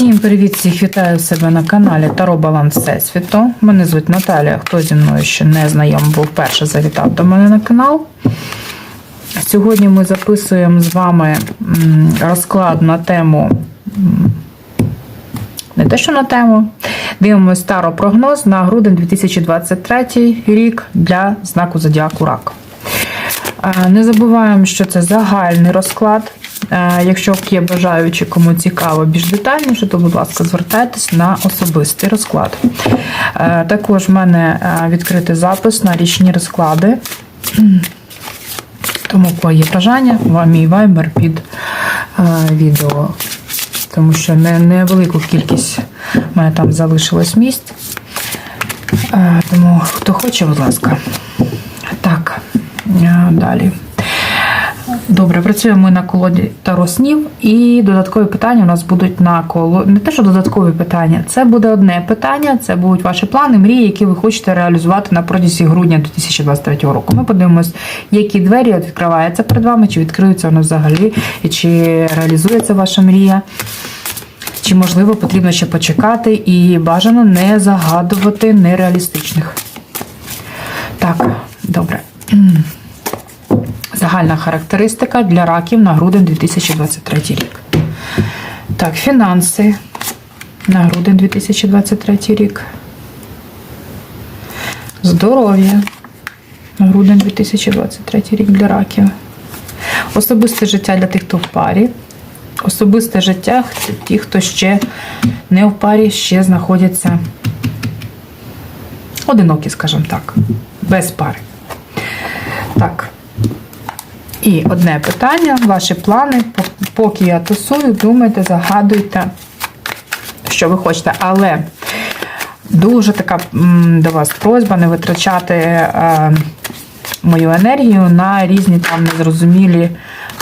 Всім привіт, всіх вітаю себе на каналі Таро Баланс Всесвіту. Мене звуть Наталія. Хто зі мною ще не знайом, був вперше завітав до мене на канал. Сьогодні ми записуємо з вами розклад на тему. Не те, що на тему. Дивимося старопрогноз на грудень 2023 рік для знаку Зодіаку Рак. Не забуваємо, що це загальний розклад. Якщо є бажаючі, кому цікаво більш детальніше, то, будь ласка, звертайтесь на особистий розклад. Також в мене відкритий запис на річні розклади. Тому, кого є бажання, вам мій вайбер під відео. Тому що не- невелику кількість в мене там залишилось місць. Тому хто хоче, будь ласка. Так, далі. Добре, працюємо ми на колоді Таро снів, і додаткові питання у нас будуть на коло. Не те, що додаткові питання, це буде одне питання. Це будуть ваші плани, мрії, які ви хочете реалізувати на протязі грудня 2023 року. Ми подивимось, які двері відкриваються перед вами, чи відкриються вони взагалі, і чи реалізується ваша мрія. Чи можливо потрібно ще почекати і бажано не загадувати нереалістичних. Так, добре. Загальна характеристика для раків на грудень 2023 рік. Так, фінанси на грудень 2023 рік. Здоров'я на грудень 2023 рік для раків. Особисте життя для тих, хто в парі. Особисте життя ті, хто ще не в парі, ще знаходяться одинокі, скажімо так, без пари. Так. І одне питання, ваші плани. Поки я тусую, думайте, загадуйте, що ви хочете. Але дуже така до вас просьба не витрачати е, мою енергію на різні там незрозумілі.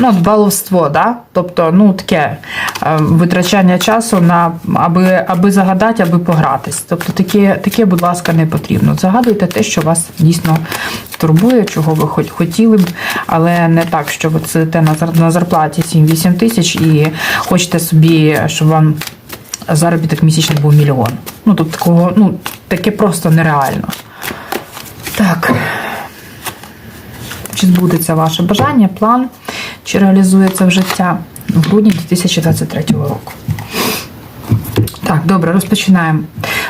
Ну, баловство, да? тобто, ну, таке е, витрачання часу на аби, аби загадати, аби погратись. Тобто таке, таке, будь ласка, не потрібно. Загадуйте те, що вас дійсно турбує, чого ви хоч хотіли б, але не так, що ви сидите на зарплаті 7-8 тисяч і хочете собі, щоб вам заробіток місячний був мільйон. Ну, тут такого, ну, таке просто нереально. Так. Чи збудеться ваше бажання, план, чи реалізується в життя в грудні 2023 року? Так, добре, розпочинаємо.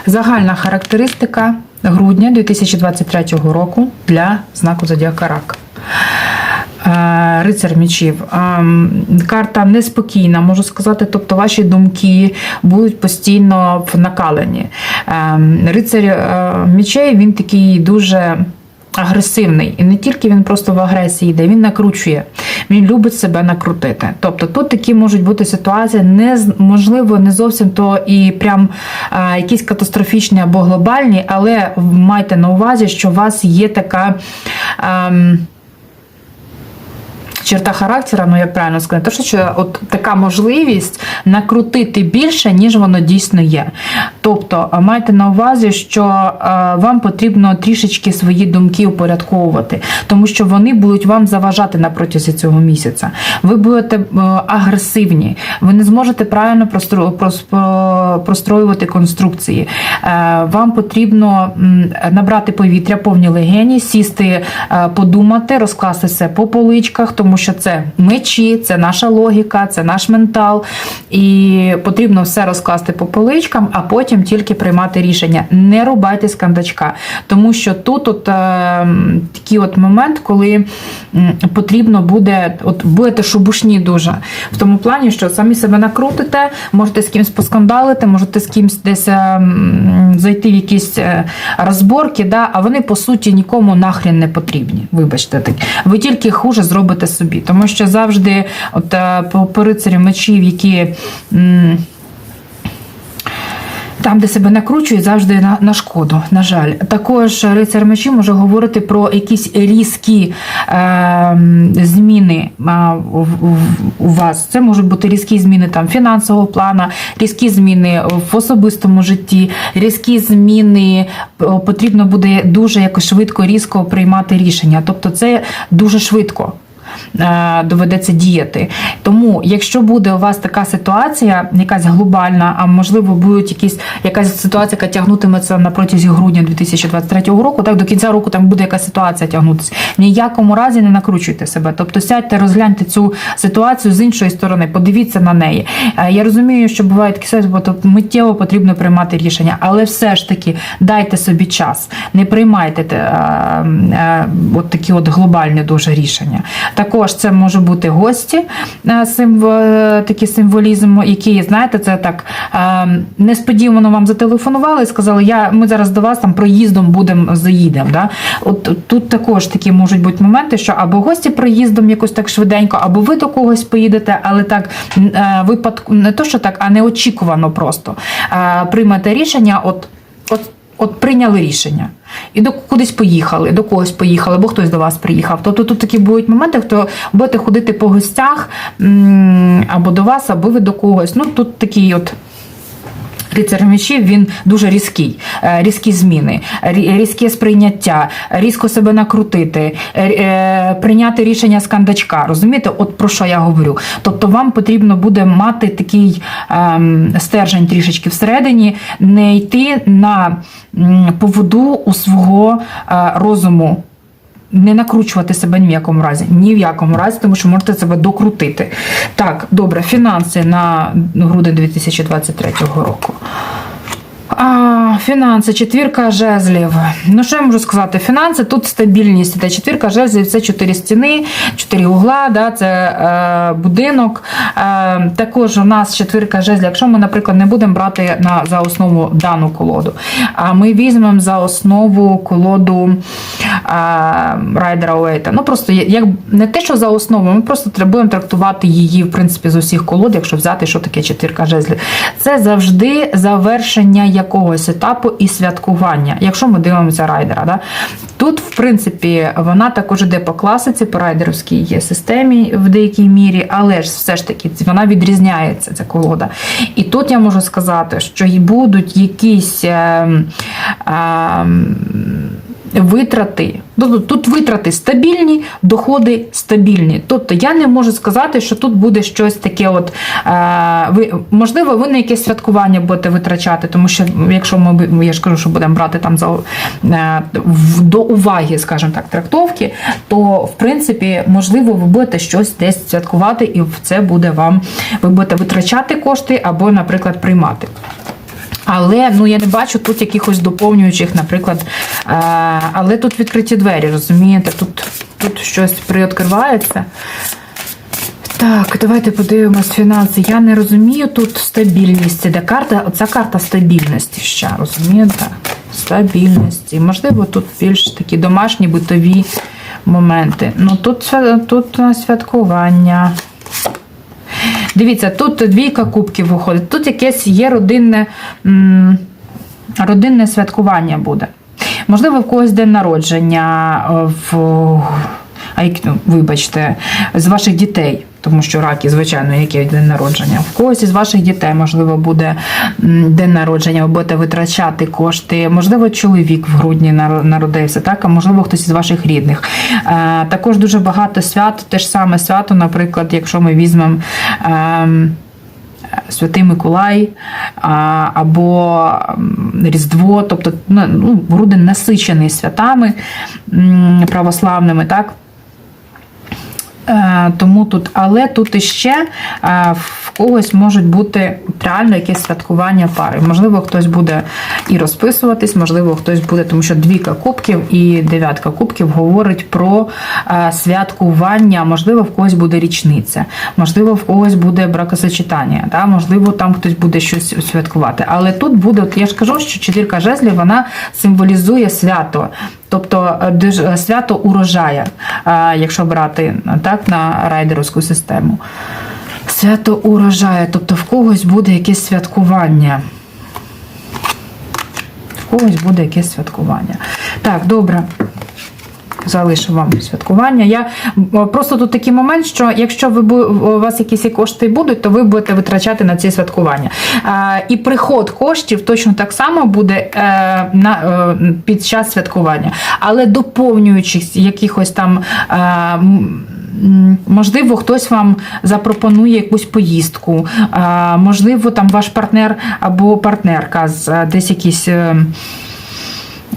Загальна характеристика грудня 2023 року для знаку Зодіака Рак. Е, Рицар мічів. Ем, Карта неспокійна, можу сказати, тобто ваші думки будуть постійно в накаленні. Ем, Рицар е, мічей він такий дуже агресивний. І не тільки він просто в агресії йде, він накручує. Він любить себе накрутити. Тобто тут такі можуть бути ситуації, не можливо, не зовсім то і прям а, якісь катастрофічні або глобальні, але майте на увазі, що у вас є така. ем, черта характера, ну як правильно сказати, то що от така можливість накрутити більше, ніж воно дійсно є. Тобто майте на увазі, що вам потрібно трішечки свої думки упорядковувати, тому що вони будуть вам заважати на протязі цього місяця. Ви будете е, агресивні, ви не зможете правильно прос- простроювати конструкції. Е, Вам потрібно набрати повітря, повні легені, сісти, е, подумати, розкласти все по поличках, тому що це мечі, це наша логіка, це наш ментал. І потрібно все розкласти по поличкам, а потім тільки приймати рішення. Не рубайте з кандачка, тому що тут от, е, такий от момент, коли потрібно буде, от будете шубушні дуже. В тому плані, що самі себе накрутите, можете з кимось поскандалити, можете з кимось десь е, зайти в якісь е, розборки, да, а вони по суті нікому нахрен не потрібні. Вибачте так. Ви тільки хуже зробите собі. Тому що завжди, от е, по, рицарю мечів, які. там, де себе накручують, завжди на, на шкоду, на жаль. Також рицар мечі може говорити про якісь різкі е, зміни у вас. Це можуть бути різкі зміни там фінансового плану, різкі зміни в особистому житті, різкі зміни потрібно буде дуже якось швидко, різко приймати рішення. Тобто, це дуже швидко. Е, доведеться діяти. Тому, якщо буде у вас така ситуація, якась глобальна, а можливо, буде якісь якась ситуація, яка тягнутиметься на протязі грудня 2023 року, так до кінця року там буде якась ситуація тягнутися. Ніякому разі не накручуйте себе. Тобто сядьте, розгляньте цю ситуацію з іншої сторони, подивіться на неї. Е, Я розумію, що бувають такі ситуації, бо то миттєво потрібно приймати рішення, але все ж таки дайте собі час, не приймайте те, е, от такі от глобальні дуже рішення. Також це може бути гості, е, е, такий символізм, який, знаєте, це так е, несподівано вам зателефонували і сказали, я, ми зараз до вас там проїздом будемо заїдемо. Да? От тут також такі можуть бути моменти, що або гості проїздом якось так швиденько, або ви до когось поїдете, але так випадку не то, що так, а неочікувано просто приймете рішення. От, от прийняли рішення і до кудись поїхали, до когось поїхали, або хтось до вас приїхав. Тобто тут такі будуть моменти, хто будете ходити по гостях або до вас, або ви до когось. Ну тут такий от. Рицар мечів він дуже різкий, е, різкі зміни, різке сприйняття, різко себе накрутити, е, е, прийняти рішення з кандачка. Розумієте, от про що я говорю. Тобто вам потрібно буде мати такий ем, стержень трішечки всередині, не йти на поводу у свого розуму. Не накручувати себе ні в якому разі, ні в якому разі, тому що можете себе докрутити. Так, добре, фінанси на грудень 2023 року. А, фінанси, четвірка жезлів. Ну, що я можу сказати? Фінанси тут стабільність. Це четвірка жезлів, це чотири стіни, чотири угла, да, це е, будинок. Е, також у нас четвірка жезлів. Якщо ми, наприклад, не будемо брати на, за основу дану колоду, а ми візьмемо за основу колоду е, Райдера Уейта. Ну, просто як не те, що за основу, ми просто будемо трактувати її, в принципі, з усіх колод, якщо взяти, що таке четвірка жезлів. Це завжди завершення якогось етапу і святкування, якщо ми дивимося райдера. Да? Тут, в принципі, вона також йде по класиці, по райдерівській системі в деякій мірі, але ж все ж таки вона відрізняється, ця колода. І тут я можу сказати, що й будуть якісь. Е, ем, Витрати, тобто тут витрати стабільні, доходи стабільні. Тобто я не можу сказати, що тут буде щось таке, от е, ви можливо, ви на якесь святкування будете витрачати, тому що якщо ми я ж кажу, що будемо брати там за е, до уваги, скажімо так, трактовки, то в принципі можливо ви будете щось десь святкувати, і в це буде вам ви будете витрачати кошти або, наприклад, приймати. Але ну я не бачу тут якихось доповнюючих, наприклад. Е, але тут відкриті двері, розумієте? Тут, тут щось приоткривається. Так, давайте подивимось фінанси. Я не розумію тут стабільність. Де карта? Оця карта стабільності ще, розумієте? Стабільності. Можливо, тут більш такі домашні битові моменти. Ну тут, тут е, святкування. Дивіться, тут двійка кубків виходить. Тут якесь є родинне, родинне святкування буде. Можливо, в когось день народження, е, в, а як, ну, вибачте, з ваших дітей. Тому що раки, звичайно, яке день народження. В когось із ваших дітей, можливо, буде день народження, ви будете витрачати кошти. Можливо, чоловік в грудні народився, так, а можливо, хтось із ваших рідних. Е, також дуже багато свят, те ж саме свято, наприклад, якщо ми візьмемо. ем, Святий Миколай або Різдво, тобто ну, грудень насичений святами православними, так? Е, Тому тут, але тут іще е, в когось можуть бути реально якесь святкування пари. Можливо, хтось буде і розписуватись, можливо, хтось буде, тому що двійка кубків і дев'ятка кубків говорить про е, святкування. Можливо, в когось буде річниця, можливо, в когось буде бракосочетання, да? можливо, там хтось буде щось святкувати. Але тут буде, от я ж кажу, що четвірка жезлів вона символізує свято. Тобто е, е, свято урожая, е, якщо брати так, на райдерівську систему. Свято урожая, тобто в когось буде якесь святкування. В когось буде якесь святкування. Так, добре. Залишу вам святкування. Я просто тут такий момент, що якщо ви у вас якісь кошти будуть, то ви будете витрачати на ці святкування. І приход коштів точно так само буде е, на, е, під час святкування. Але доповнюючих якихось там. Е, можливо, хтось вам запропонує якусь поїздку, можливо, там ваш партнер або партнерка з десь якісь.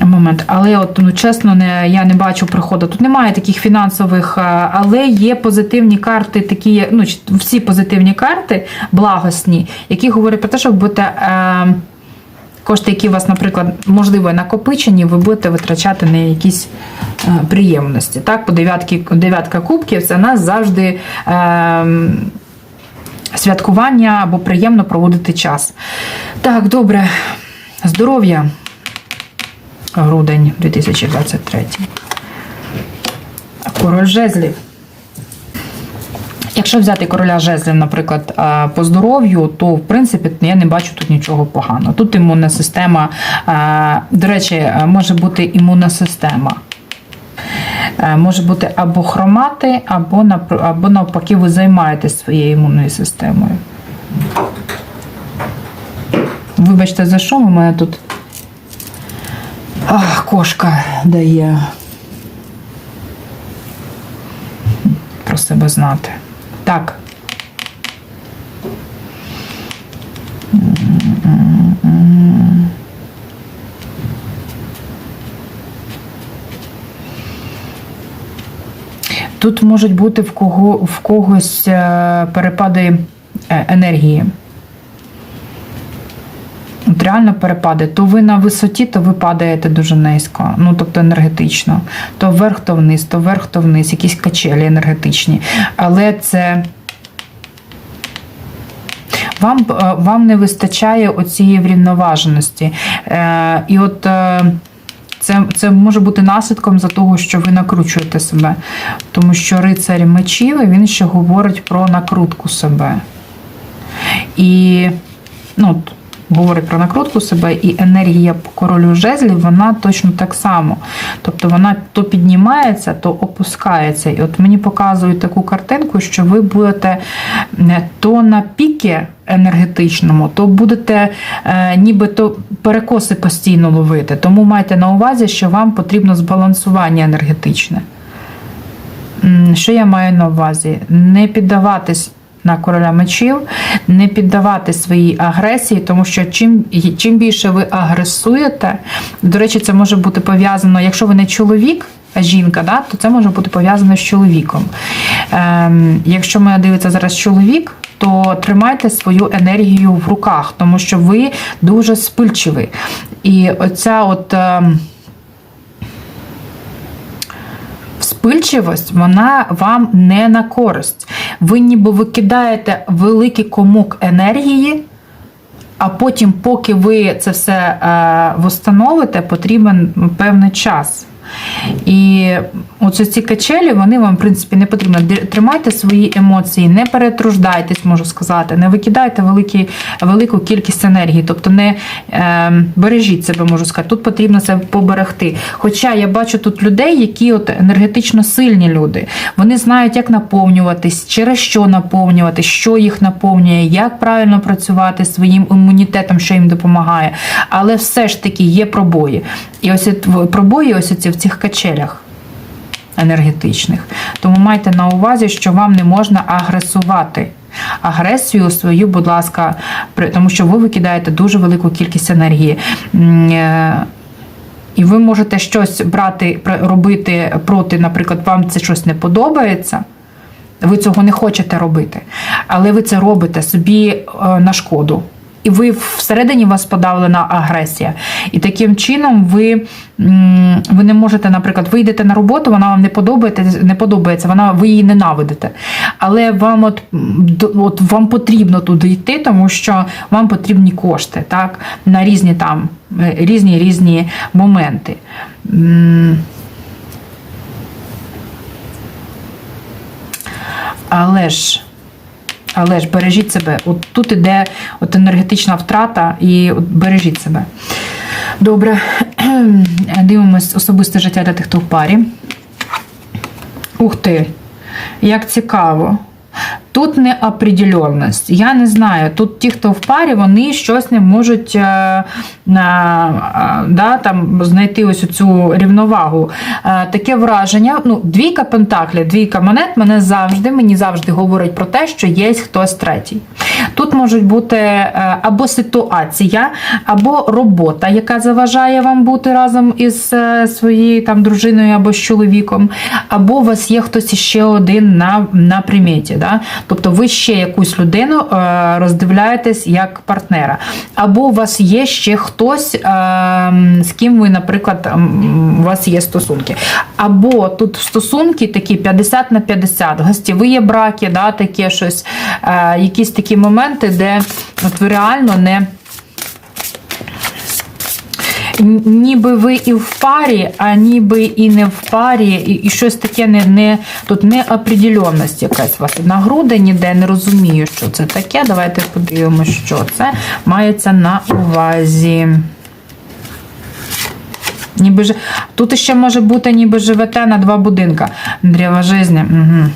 Момент, але от ну чесно, не я не бачу приходу. Тут немає таких фінансових, е, але є позитивні карти, такі ну всі позитивні карти, благосні, які говорять про те, що будете е, кошти, які у вас, наприклад, можливо, накопичені, ви будете витрачати на якісь е, приємності. Так, по дев'ятки, дев'ятка кубків це нас завжди. Е, Святкування або приємно проводити час. Так, добре. Здоров'я. Грудень 2023. Король жезлів. Якщо взяти короля жезлів, наприклад, по здоров'ю, то в принципі я не бачу тут нічого поганого. Тут імунна система, до речі, може бути імунна система. Може бути або хромати, або, або навпаки, ви займаєтесь своєю імунною системою. Вибачте, за що у мене тут Ах, кошка дає про себе знати. Так. Тут можуть бути в кого в когось е, перепади е, енергії. От реально перепади. То ви на висоті, то ви падаєте дуже низько, ну тобто енергетично. То вверх, то вниз, то вверх, то вниз, якісь качелі енергетичні. Але це. Вам, е, вам не вистачає оцієї врівноваженості. Е, і от е, це, це може бути наслідком за того, що ви накручуєте себе. Тому що рицарь мечів він ще говорить про накрутку себе. І ну, говорить про накрутку себе, і енергія королю жезлів, вона точно так само. Тобто вона то піднімається, то опускається. І от мені показують таку картинку, що ви будете е, то на піки енергетичному, то будете е, нібито перекоси постійно ловити. Тому майте на увазі, що вам потрібно збалансування енергетичне. Що я маю на увазі? Не піддаватись на короля мечів, не піддавати своїй агресії, тому що чим, чим більше ви агресуєте, до речі, це може бути пов'язано, якщо ви не чоловік, а жінка, да, то це може бути пов'язано з чоловіком. Ем, якщо мене дивиться зараз чоловік, то тримайте свою енергію в руках, тому що ви дуже спильчиві. І оця от. ем, Вспильчивість, вона вам не на користь. Ви ніби викидаєте великий комок енергії, а потім, поки ви це все е, встановите, потрібен певний час. І оце ці качелі, вони вам, в принципі, не потрібно. Тримайте свої емоції, не перетруждайтесь, можу сказати, не викидайте великі, велику кількість енергії, тобто не е, бережіть себе, можу сказати. Тут потрібно це поберегти. Хоча я бачу тут людей, які от енергетично сильні люди. Вони знають, як наповнюватись, через що наповнюватись, що їх наповнює, як правильно працювати своїм імунітетом, що їм допомагає. Але все ж таки є пробої. І ось пробої ось ці цих качелях енергетичних. Тому майте на увазі, що вам не можна агресувати. Агресію свою, будь ласка, тому що ви викидаєте дуже велику кількість енергії. Е, І ви можете щось брати, робити проти, наприклад, вам це щось не подобається. Ви цього не хочете робити, але ви це робите собі е, на шкоду. І ви всередині вас подавлена агресія. І таким чином ви, ви не можете, наприклад, ви йдете на роботу, вона вам не подобається, не подобається, вона, ви її ненавидите. Але вам от, от вам потрібно туди йти, тому що вам потрібні кошти так, на різні там е, різні різні моменти. Але ж, але ж бережіть себе. От тут іде от енергетична втрата, і от бережіть себе. Добре, дивимось особисте життя для тих, хто в парі. Ух ти, як цікаво. Тут неопределенність. Я не знаю. Тут ті, хто в парі, вони щось не можуть е, е, да, там, знайти ось цю рівновагу. Е, таке враження. Ну, двійка пентаклів, двійка монет мене завжди, мені завжди говорить про те, що є хтось третій. Тут можуть бути е, або ситуація, або робота, яка заважає вам бути разом із е, своєю там дружиною або з чоловіком, або у вас є хтось ще один на, на приметі. Да? Тобто ви ще якусь людину е, роздивляєтесь як партнера, або у вас є ще хтось, е, з ким ви, наприклад, у вас є стосунки. Або тут стосунки такі 50 на 50, гостєві браки, да, таке щось, е, якісь такі моменти, де от ви реально не. Ніби ви і в парі, а ніби і не в парі, і, і щось таке не, не тут неопределенність якась у вас на груди ніде не розумію, що це таке. Давайте подивимося, що це мається на увазі. Ніби ж... Тут ще може бути, ніби живете на два будинка. Древо жизни. Угу.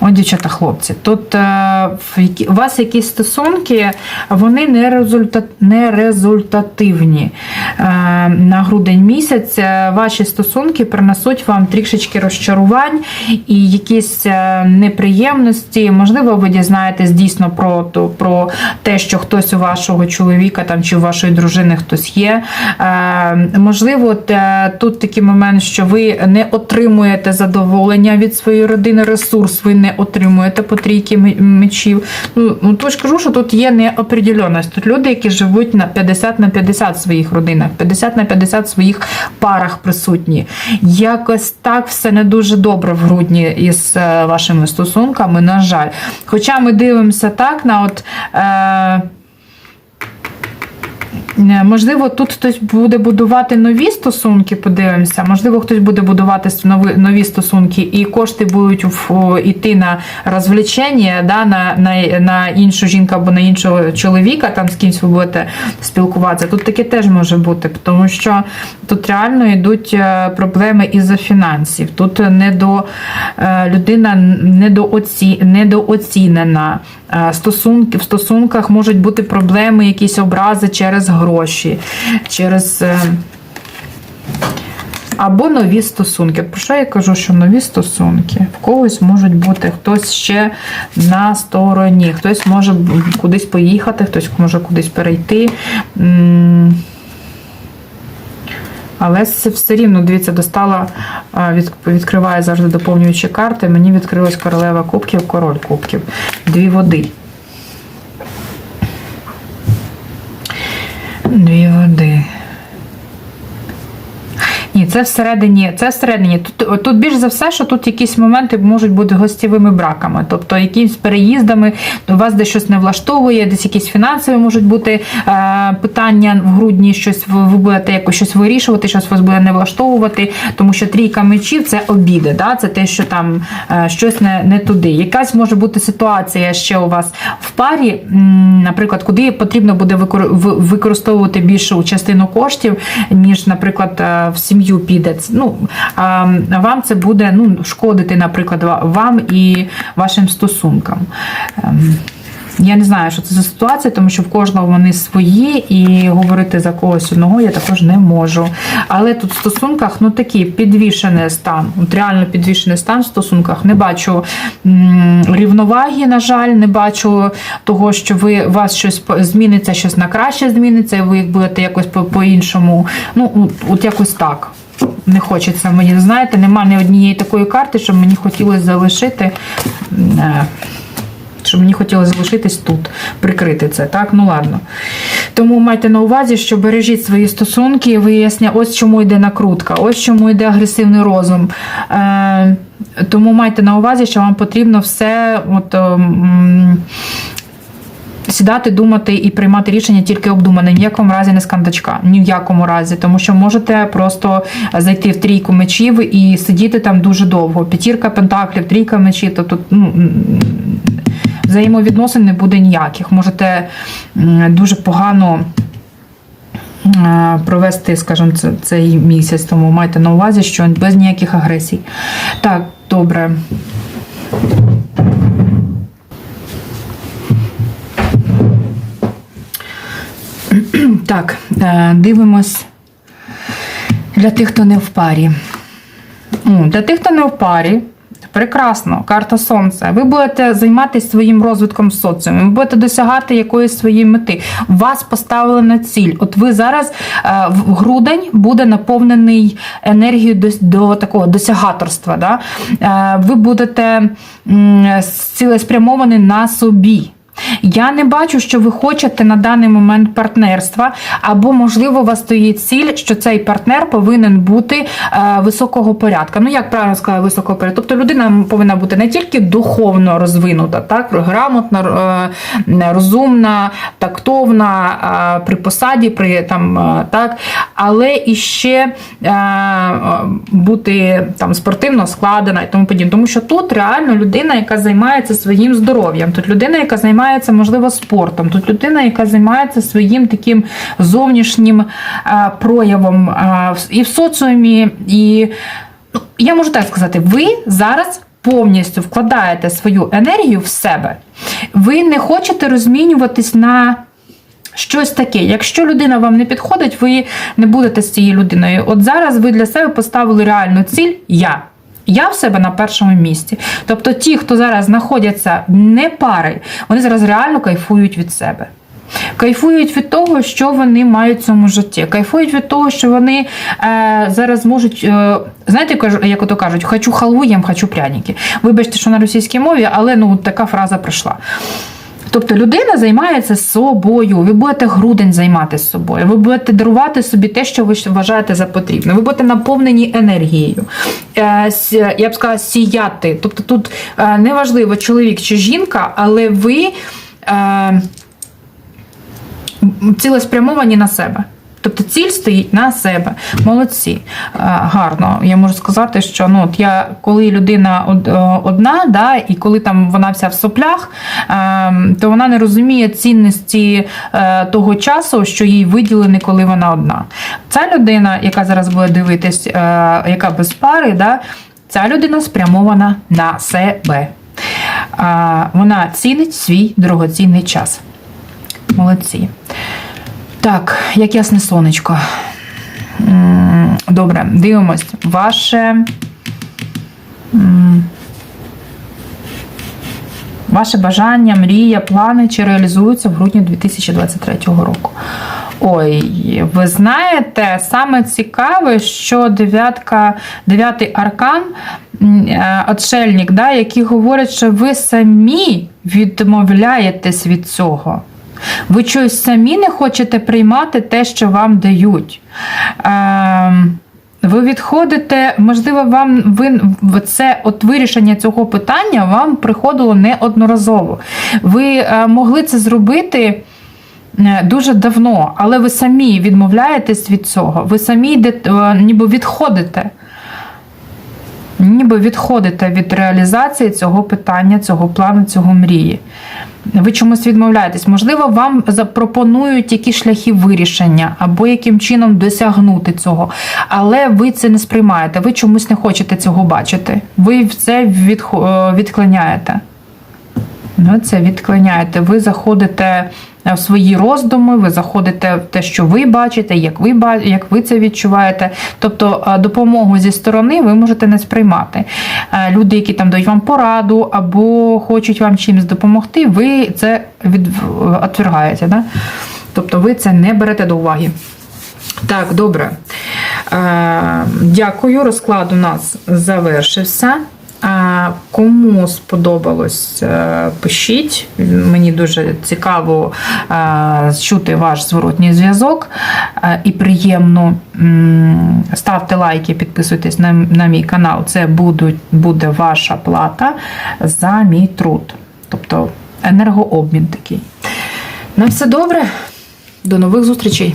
О, дівчата, хлопці, тут е, у вас якісь стосунки, вони не, результат, не результативні. Е, на грудень місяць е, ваші стосунки принесуть вам трішечки розчарувань і якісь неприємності. Можливо, ви дізнаєтесь дійсно про, то- про те, що хтось у вашого чоловіка там, чи у вашої дружини хтось є. Можливо, от, тут такий момент, що ви не отримуєте задоволення від своєї родини, ресурс ви не отримуєте по трійки мечів. Ну, ну ж кажу, що тут є неопределенність. Тут люди, які живуть на 50 на 50 в своїх родинах, 50 на 50 в своїх парах присутні. Якось так все не дуже добре в грудні із е, вашими стосунками, на жаль. Хоча ми дивимося так на от. Е, Можливо, тут хтось буде будувати нові стосунки, подивимося. Можливо, хтось буде будувати нові, нові стосунки, і кошти будуть в- йти на розвлечення, да, на, на, на іншу жінку або на іншого чоловіка, там з кимсь ви будете спілкуватися. Тут таке теж може бути, тому що тут реально йдуть е, проблеми із-за фінансів. Тут не до е, людина недооці, недооцінена. Е, Стосунки в стосунках можуть бути проблеми, якісь образи через гроші, через. е, Або нові стосунки. Про що я кажу, що нові стосунки? В когось можуть бути хтось ще на стороні, хтось може кудись поїхати, хтось може кудись перейти. Але все, рівно, дивіться, достала, від, відкриває завжди доповнюючі карти. Мені відкрилась королева кубків, король кубків. Дві води. Дві води. Ні, це всередині, це всередині. Тут, тут більш за все, що тут якісь моменти можуть бути гостєвими браками, тобто якимись переїздами, у вас десь щось не влаштовує, десь якісь фінансові можуть бути е, питання в грудні, щось ви, будете якось щось вирішувати, щось вас буде не влаштовувати, тому що трійка мечів це обіди, да? це те, що там е, щось не, не туди. Якась може бути ситуація ще у вас в парі, наприклад, куди потрібно буде використовувати більшу частину коштів, ніж, наприклад, е, в сім'ю піде. Ну, вам це буде ну, шкодити, наприклад, вам і вашим стосункам. Я не знаю, що це за ситуація, тому що в кожного вони свої, і говорити за когось одного я також не можу. Але тут в стосунках ну такий підвішений стан, от реально підвішений стан в стосунках. Не бачу рівноваги, на жаль, не бачу того, що ви у вас щось зміниться, щось на краще зміниться, і ви будете якось по- по-іншому. Ну, от, от якось так. Не хочеться мені, знаєте, нема ні однієї такої карти, щоб мені хотілося залишити. Е, що мені хотілося залишитись тут, прикрити це. Так, ну ладно. Тому майте на увазі, що бережіть свої стосунки і виясня, ось чому йде накрутка, ось чому йде агресивний розум. Е, тому майте на увазі, що вам потрібно все. От, ем, Сідати, думати і приймати рішення тільки обдумане, ні в якому разі не з кандачка, ні в якому разі, тому що можете просто зайти в трійку мечів і сидіти там дуже довго. П'ятірка пентаклів, трійка мечів, то тут ну, взаємовідносин не буде ніяких. Можете дуже погано е, провести, скажімо, це- цей місяць, тому майте на увазі, що без ніяких агресій. Так, добре. Так, е, дивимось для тих, хто не в парі. Для тих, хто не в парі, прекрасно, карта сонця. Ви будете займатися своїм розвитком соціуму, ви будете досягати якоїсь своєї мети. Вас поставили на ціль. От ви зараз е, в грудень буде наповнений енергією до, до такого досягаторства. Да? Е, ви будете м, цілеспрямовані на собі. Я не бачу, що ви хочете на даний момент партнерства, або, можливо, у вас стоїть ціль, що цей партнер повинен бути е, високого порядку. Ну, як правильно сказати, високого порядку. Тобто людина повинна бути не тільки духовно розвинута, так, грамотна, е, розумна, тактовна е, при посаді, при там так, але і ще бути там спортивно складена і тому подібне. Тому що тут реально людина, яка займається своїм здоров'ям, тут людина, яка займається, можливо, спортом, тут людина, яка займається своїм таким зовнішнім е, проявом е, і в соціумі, і ну, я можу так сказати, ви зараз. Повністю вкладаєте свою енергію в себе. Ви не хочете розмінюватись на щось таке. Якщо людина вам не підходить, ви не будете з цією людиною. От зараз ви для себе поставили реальну ціль я. Я в себе на першому місці. Тобто ті, хто зараз знаходяться не пари, вони зараз реально кайфують від себе. Кайфують від того, що вони мають в цьому житті. Кайфують від того, що вони е, зараз можуть, е, знаєте, як ото кажуть, хочу халву, їм хочу пряники. Вибачте, що на російській мові, але ну така фраза прийшла. Тобто людина займається собою, ви будете грудень займатися собою, ви будете дарувати собі те, що ви вважаєте за потрібне. Ви будете наповнені енергією. Е, Я б сказала, сіяти. Тобто тут е, неважливо, чоловік чи жінка, але ви е, цілеспрямовані на себе. Тобто ціль стоїть на себе. Молодці. Е, Гарно. Я можу сказати, що ну, от я, коли людина е, одна, да, і коли там вона вся в соплях, е, то вона не розуміє цінності е, того часу, що їй виділений, коли вона одна. Ця людина, яка зараз буде дивитись, яка без пари, да, ця людина спрямована на себе. Вона цінить свій дорогоцінний час. Молодці. Так, як ясне сонечко. Добре, дивимось. Ваше. Ваше бажання, мрія, плани чи реалізуються в грудні 2023 року. Ой, ви знаєте, саме цікаве, що дев'ятка, дев'ятий аркан, е, отшельник, да, який говорить, що ви самі відмовляєтесь від цього. Ви чогось самі не хочете приймати те, що вам дають. Ем, ви відходите, можливо, вам ви це от вирішення цього питання вам приходило неодноразово. Ви е, могли це зробити. е, Дуже давно, але ви самі відмовляєтесь від цього. Ви самі йдете, ніби відходите. Ніби відходите від реалізації цього питання, цього плану, цього мрії. Ви чомусь відмовляєтесь. Можливо, вам запропонують якісь шляхи вирішення або яким чином досягнути цього. Але ви це не сприймаєте, ви чомусь не хочете цього бачити. Ви це е, відклоняєте. Ви це відклоняєте. Ви заходите в свої роздуми, ви заходите в те, що ви бачите, як ви як ви це відчуваєте. Тобто е, допомогу зі сторони ви можете не сприймати. Е, Люди, які там дають вам пораду або хочуть вам чимось допомогти, ви це від... відвергаєте. Да? Тобто ви це не берете до уваги. Так, добре. Е, Дякую. Розклад у нас завершився. Кому сподобалось, е, пишіть. Мені дуже цікаво е, чути ваш зворотній зв'язок е, і приємно. Ставте лайки, підписуйтесь на, на мій канал. Це будуть, буде ваша плата за мій труд. Тобто енергообмін такий. На все добре. До нових зустрічей!